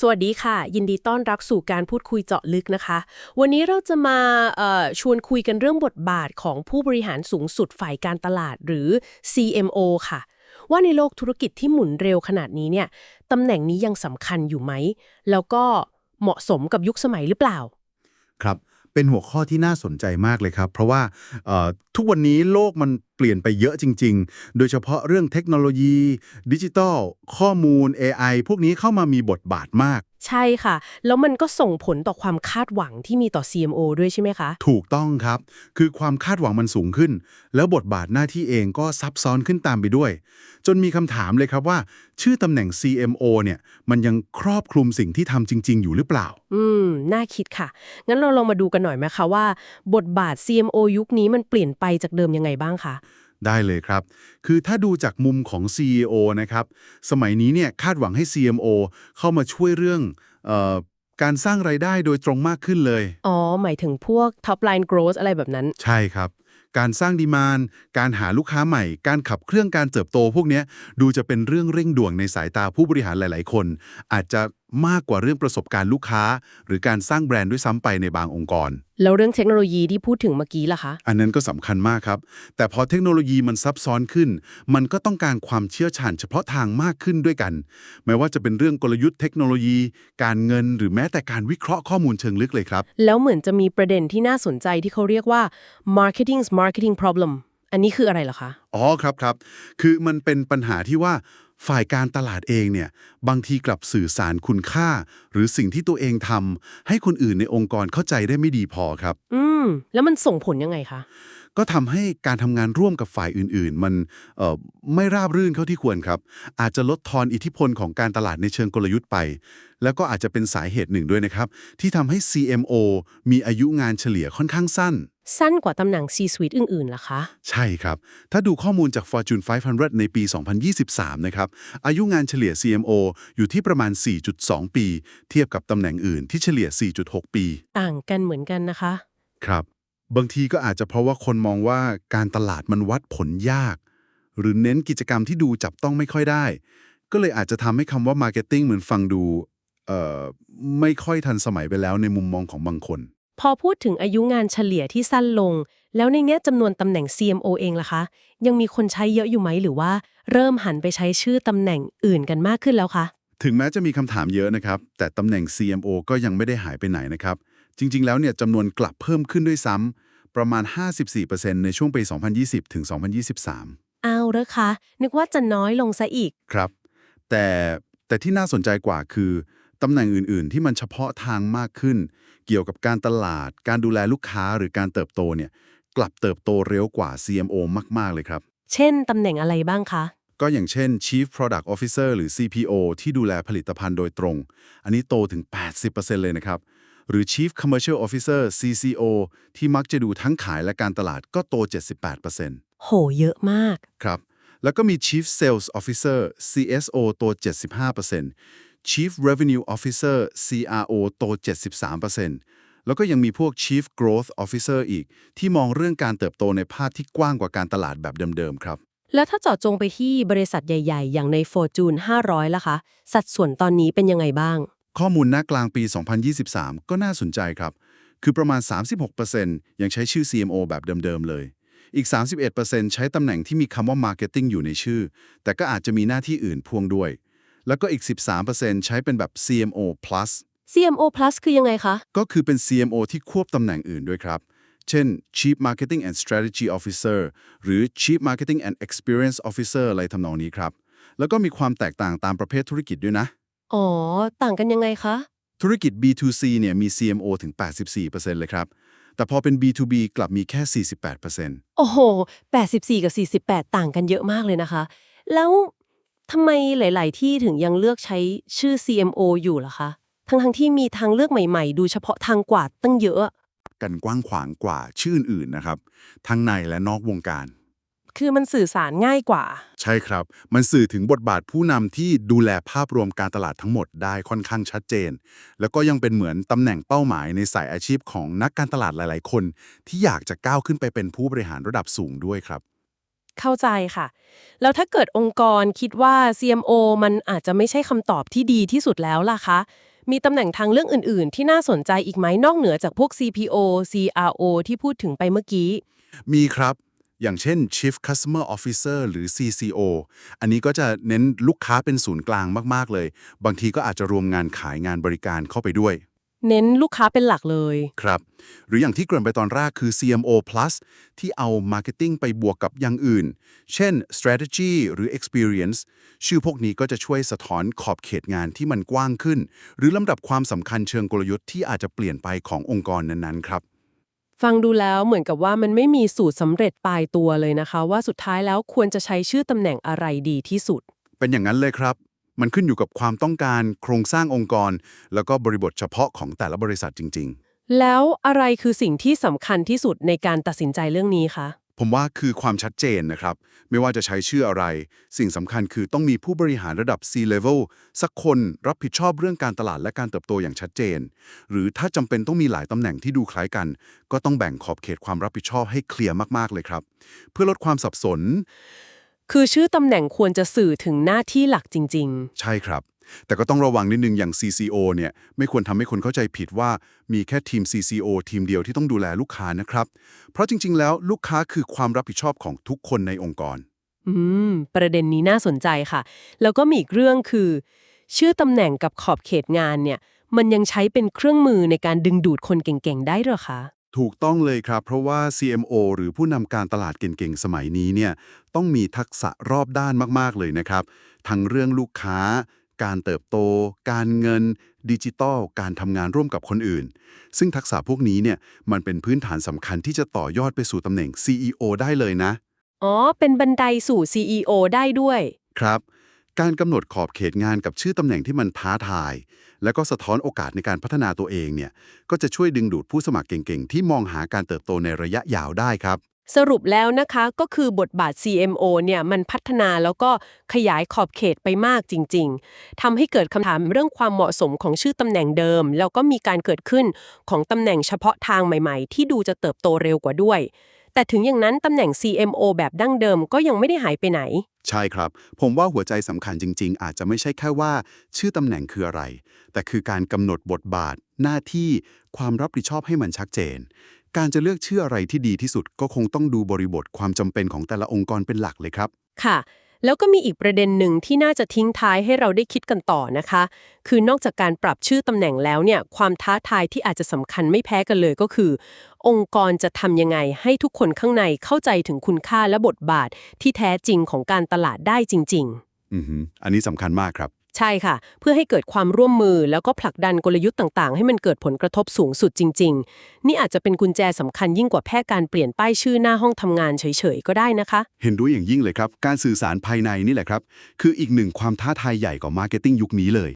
สวัสดีค่ะ ยินดีต้อนรับสู่การพูดคุยเจาะลึกนะคะ วันนี้เราจะมาชวนคุยกันเรื่องบทบาทของผู้บริหารสูงสุดฝ่ายการตลาดหรือ CMO ค่ะ ว่าในโลกธุรกิจที่หมุนเร็วขนาดนี้เนี่ยตำแหน่งนี้ยังสำคัญอยู่ไหม แล้วก็เหมาะสมกับยุคสมัยหรือเปล่า ครับเป็นหัวข้อที่น่าสนใจมากเลยครับ เพราะว่าทุกวันนี้โลกมันเปลี่ยนไปเยอะจริง ๆ โดยเฉพาะเรื่องเทคโนโลยี ดิจิทัลข้อมูล AI พวกนี้เข้ามามีบทบาทมาก ใช่ค่ะ แล้วมันก็ส่งผลต่อความคาดหวังที่มีต่อ CMO ด้วยใช่ไหมคะ ถูกต้องครับ คือความคาดหวังมันสูงขึ้น แล้วบทบาทหน้าที่เองก็ซับซ้อนขึ้นตามไปด้วย จนมีคำถามเลยครับว่า ชื่อตำแหน่ง CMO เนี่ย มันยังครอบคลุมสิ่งที่ทำจริง ๆ อยู่หรือเปล่า อืม น่าคิดค่ะ งั้นเราลองมาดูกันหน่อยไหมคะว่า บทบาท CMO ยุคนี้มันเปลี่ยนไปจากเดิมยังไงบ้างคะ ได้เลยครับ คือถ้าดูจากมุมของ CEO นะครับ สมัยนี้เนี่ยคาดหวังให้ CMO เข้ามาช่วยเรื่องเออการสร้างไรายได้โดยตรงมากขึ้นเลย อ๋อ หมายถึงพวก top line growth อะไรแบบนั้น ใช่ครับ การสร้างดีมานการหาลูกค้าใหม่ การขับเครื่องการเติบโตพวกเนี้ยดูจะเป็นเรื่องเร่งด่วนในสายตาผู้บริหารหลาย ๆ คน อาจจะ มากกว่าเรื่องประสบการณ์ลูกค้า หรือการสร้างแบรนด์ด้วยซ้ำไปในบางองค์กร แล้วเรื่องเทคโนโลยีที่พูดถึงเมื่อกี้ล่ะคะ อันนั้นก็สำคัญมากครับ แต่พอเทคโนโลยีมันซับซ้อนขึ้น มันก็ต้องการความเชี่ยวชาญเฉพาะทางมากขึ้นด้วยกัน ไม่ว่าจะเป็นเรื่องกลยุทธ์เทคโนโลยี การเงินหรือแม้แต่การวิเคราะห์ข้อมูลเชิงลึกเลยครับ แล้วเหมือนจะมีประเด็นที่น่าสนใจที่เขาเรียกว่า marketing's marketing problem อันนี้คืออะไรเหรอคะ อ๋อครับครับ คือมันเป็นปัญหาที่ว่า ฝ่ายการตลาดเองเนี่ยบางทีกลับสื่อสารคุณค่า หรือสิ่งที่ตัวเองทำให้คนอื่นในองค์กรเข้าใจได้ไม่ดีพอครับ อืม แล้วมันส่งผลยังไงคะ ก็ทำให้การทำงานร่วมกับฝ่ายอื่นๆ มันเอ่อไม่ราบรื่นเข้าที่ควรครับ อาจจะลดทอนอิทธิพลของการตลาดในเชิงกลยุทธ์ไป แล้วก็อาจจะเป็นสาเหตุหนึ่งด้วยนะครับ ที่ทำให้ CMO มีอายุงานเฉลี่ยค่อนข้างสั้น สั้นกว่าตำแหน่ง C-suite อื่นๆล่ะคะ ใช่ครับ ถ้าดูข้อมูลจาก Fortune 500 ในปี 2023 นะครับ อายุงานเฉลี่ย CMO อยู่ที่ประมาณ 4.2 ปี เทียบกับตำแหน่งอื่นที่เฉลี่ย 4.6 ปี ต่างกันเหมือนกันนะคะ ครับ บางทีก็อาจจะเพราะว่าคนมองว่าการตลาดมันวัดผลยาก หรือเน้นกิจกรรมที่ดูจับต้องไม่ค่อยได้ ก็เลยอาจจะทำให้คำว่า Marketing เหมือนฟังดูเอ่อไม่ค่อยทันสมัยไปแล้วในมุมมองของบางคน พอพูดถึงอายุงานเฉลี่ยที่สั้นลง แล้วในเนี้ยจำนวนตำแหน่ง CMO เองล่ะคะ ยังมีคนใช้เยอะอยู่ไหมหรือว่า เริ่มหันไปใช้ชื่อตำแหน่งอื่นกันมากขึ้นแล้วคะถึงแม้จะมีคำถามเยอะนะครับ แต่ตำแหน่ง CMO ก็ยังไม่ได้หายไปไหนนะครับ จริง ๆ แล้วเนี่ยจำนวนกลับเพิ่มขึ้นด้วยซ้ำประมาณ 54%ในช่วงปี 2020 ถึง 2023 เอาเหรอคะ นึกว่าจะน้อยลงซะอีก ครับ แต่แต่ที่น่าสนใจกว่าคือตำแหน่งอื่น ๆ ที่มันเฉพาะทางมากขึ้น เกี่ยวกับการตลาด การดูแลลูกค้าหรือการเติบโตเนี่ยกลับเติบโตเร็วกว่า CMO มาก ๆ เลยครับ เช่นตำแหน่งอะไรบ้างคะ ก็อย่างเช่น Chief Product Officer หรือ CPO ที่ดูแลผลิตภัณฑ์โดยตรง อันนี้โตถึง 80%เลยนะครับ หรือ Chief Commercial Officer CCO ที่มักจะดูทั้งขายและการตลาดก็โต 78%โห เยอะมาก ครับ แล้วก็มี Chief Sales Officer CSO โต 75% Chief Revenue Officer CRO โต 73%แล้วก็ยังมีพวก Chief Growth Officer อีก ที่มองเรื่องการเติบโตในภาพที่กว้างกว่าการตลาดแบบเดิม ๆ ครับ แล้วถ้าเจาะจงไปที่บริษัทใหญ่ ๆ อย่างใน Fortune 500 ล่ะคะ สัดส่วนตอนนี้เป็นยังไงบ้าง ข้อมูลหน้ากลางปี 2023 ก็น่าสนใจครับ คือประมาณ 36%ยังใช้ชื่อ CMO แบบเดิม ๆ เลยอีก 31%ใช้ตำแหน่งที่มีคำว่า Marketing อยู่ในชื่อ แต่ก็อาจจะมีหน้าที่อื่นพ่วงด้วย แล้วก็อีก 13%ใช้เป็นแบบ CMO plus CMO Plus คือยังไงคะ ก็คือเป็น CMO ที่ควบตำแหน่งอื่นด้วยครับ เช่น Chief Marketing and Strategy Officer หรือ Chief Marketing and Experience Officer อะไรทำนองนี้ครับ แล้วก็มีความแตกต่างตามประเภทธุรกิจด้วยนะ อ๋อ ต่างกันยังไงคะ ธุรกิจ B2C เนี่ยมี CMO ถึง 84%เลยครับแต่พอเป็น B2B กลับมีแค่ 48%โอ้โห 84 กับ 48 ต่างกันเยอะมากเลยนะคะ แล้ว ทำไมหลาย ๆ ที่ถึงยังเลือกใช้ชื่อ CMO อยู่ล่ะคะ ทั้งๆที่มีทางเลือกใหม่ ๆ ดูเฉพาะทางกว่าตั้งเยอะ กันกว้างขวางกว่าชื่ออื่นๆนะครับ ทั้งในและนอกวงการ คือมันสื่อสารง่ายกว่า ใช่ครับ มันสื่อถึงบทบาทผู้นำที่ดูแลภาพรวมการตลาดทั้งหมดได้ค่อนข้างชัดเจน แล้วก็ยังเป็นเหมือนตำแหน่งเป้าหมายในสายอาชีพของนักการตลาดหลาย ๆ คน ที่อยากจะก้าวขึ้นไปเป็นผู้บริหารระดับสูงด้วยครับ เข้าใจค่ะ แล้วถ้าเกิดองค์กรคิดว่า CMO มันอาจจะไม่ใช่คำตอบที่ดีที่สุดแล้วล่ะคะ มีตำแหน่งทางเรื่องอื่น ๆ ที่น่าสนใจอีกไหมนอกเหนือจากพวก CPO CRO ที่พูดถึงไปเมื่อกี้ มีครับ อย่างเช่น Chief Customer Officer หรือ CCO อันนี้ก็จะเน้นลูกค้าเป็นศูนย์กลางมาก ๆ เลย บางทีก็อาจจะรวมงานขายงานบริการเข้าไปด้วย เน้นลูกค้าเป็นหลักเลย ครับ หรืออย่างที่เกริ่นไปตอนแรกคือ CMO plus ที่เอา Marketing ไปบวกกับอย่างอื่น เช่น strategy หรือ experience ชื่อพวกนี้ก็จะช่วยสะท้อนขอบเขตงานที่มันกว้างขึ้น หรือลำดับความสำคัญเชิงกลยุทธ์ที่อาจจะเปลี่ยนไปขององค์กรนั้นๆ ครับ ฟังดูแล้วเหมือนกับว่ามันไม่มีสูตรสำเร็จปลายตัวเลยนะคะ ว่าสุดท้ายแล้วควรจะใช้ชื่อตำแหน่งอะไรดีที่สุด เป็นอย่างนั้นเลยครับ มันขึ้นอยู่กับความต้องการโครงสร้างองค์กร แล้วก็บริบทเฉพาะของแต่ละบริษัทจริงแล้วอะไรคือสิ่งที่สำคัญที่สุดในการตัดสินใจเรื่องนี้คะๆผมว่าคือความชัดเจนนะครับ ไม่ว่าจะใช้ชื่ออะไร สิ่งสำคัญคือต้องมีผู้บริหารระดับ C-level สักคนรับผิดชอบเรื่องการตลาดและการเติบโตอย่างชัดเจน หรือถ้าจำเป็นต้องมีหลายตำแหน่งที่ดูคล้ายกัน ก็ต้องแบ่งขอบเขตความรับผิดชอบให้เคลียร์มากๆเลยครับ เพื่อลดความสับสน คือชื่อตำแหน่งควรจะสื่อถึงหน้าที่หลักจริง ใช่ครับ แต่ก็ต้องระวังนิดนึงอย่าง CCO เนี่ยไม่ควรทำให้คนเข้าใจผิดว่ามีแค่ทีม CCO ทีมเดียวที่ต้องดูแลลูกค้านะครับ เพราะจริง ๆ แล้วลูกค้าคือความรับผิดชอบของทุกคนในองค์กร ๆ อืม ประเด็นนี้น่าสนใจค่ะ แล้วก็มีอีกเรื่องคือ ชื่อตำแหน่งกับขอบเขตงานเนี่ย มันยังใช้เป็นเครื่องมือในการดึงดูดคนเก่งๆ ได้เหรอคะ ถูกต้องเลยครับ เพราะว่า CMO หรือผู้นำการตลาดเก่งๆ สมัยนี้เนี่ยต้องมีทักษะรอบด้านมากๆเลยนะครับ ทั้งเรื่องลูกค้า การเติบโต การเงิน ดิจิทัลการทำงานร่วมกับคนอื่น ซึ่งทักษะพวกนี้เนี่ยมันเป็นพื้นฐานสำคัญที่จะต่อยอดไปสู่ตำแหน่ง CEO ได้เลยนะ อ๋อ เป็นบันไดสู่ CEO ได้ด้วย ครับ การกำหนดขอบเขตงานกับชื่อตำแหน่งที่มันท้าทาย แล้วก็สะท้อนโอกาสในการพัฒนาตัวเองเนี่ยก็จะช่วยดึงดูดผู้สมัครเก่งๆ ที่มองหาการเติบโตในระยะยาวได้ครับ สรุปแล้วนะคะก็คือบทบาท CMO เนี่ยมันพัฒนาแล้วก็ขยายขอบเขตไปมากจริง ๆทำให้เกิดคำถามเรื่องความเหมาะสมของชื่อตำแหน่งเดิม แล้วก็มีการเกิดขึ้นของตำแหน่งเฉพาะทางใหม่ ๆ ที่ดูจะเติบโตเร็วกว่าด้วย แต่ถึงอย่างนั้นตำแหน่ง CMO แบบดั้งเดิมก็ยังไม่ได้หายไปไหน ใช่ครับ ผมว่าหัวใจสำคัญจริง ๆ อาจจะไม่ใช่แค่ว่า ชื่อตำแหน่งคืออะไร แต่คือการกำหนดบทบาท หน้าที่ ความรับผิดชอบให้มันชัดเจน การจะเลือกชื่ออะไรที่ดีที่สุดก็คงต้องดูบริบทความจำเป็นของแต่ละองค์กรเป็นหลักเลยครับ ค่ะ แล้วก็มีอีกประเด็นหนึ่งที่น่าจะทิ้งท้ายให้เราได้คิดกันต่อนะคะ คือนอกจากการปรับชื่อตำแหน่งแล้วเนี่ยความท้าทายที่อาจจะสำคัญไม่แพ้กันเลยก็คือ องค์กรจะทำยังไงให้ทุกคนข้างในเข้าใจถึงคุณค่าและบทบาทที่แท้จริงของการตลาดได้จริงๆอือหืออันนี้สำคัญมากครับใช่ค่ะ เพื่อให้เกิดความร่วมมือแล้วก็ผลักดันกลยุทธ์ต่างๆ ให้มันเกิดผลกระทบสูงสุดจริง ๆ นี่อาจจะเป็นกุญแจสำคัญยิ่งกว่าแค่การเปลี่ยนป้ายชื่อหน้าห้องทำงานเฉยๆก็ได้นะคะ เห็นด้วยอย่างยิ่งเลยครับ การสื่อสารภายในนี่แหละครับ คืออีกหนึ่งความท้าทายใหญ่ของมาร์เก็ตติ้งยุคนี้เลย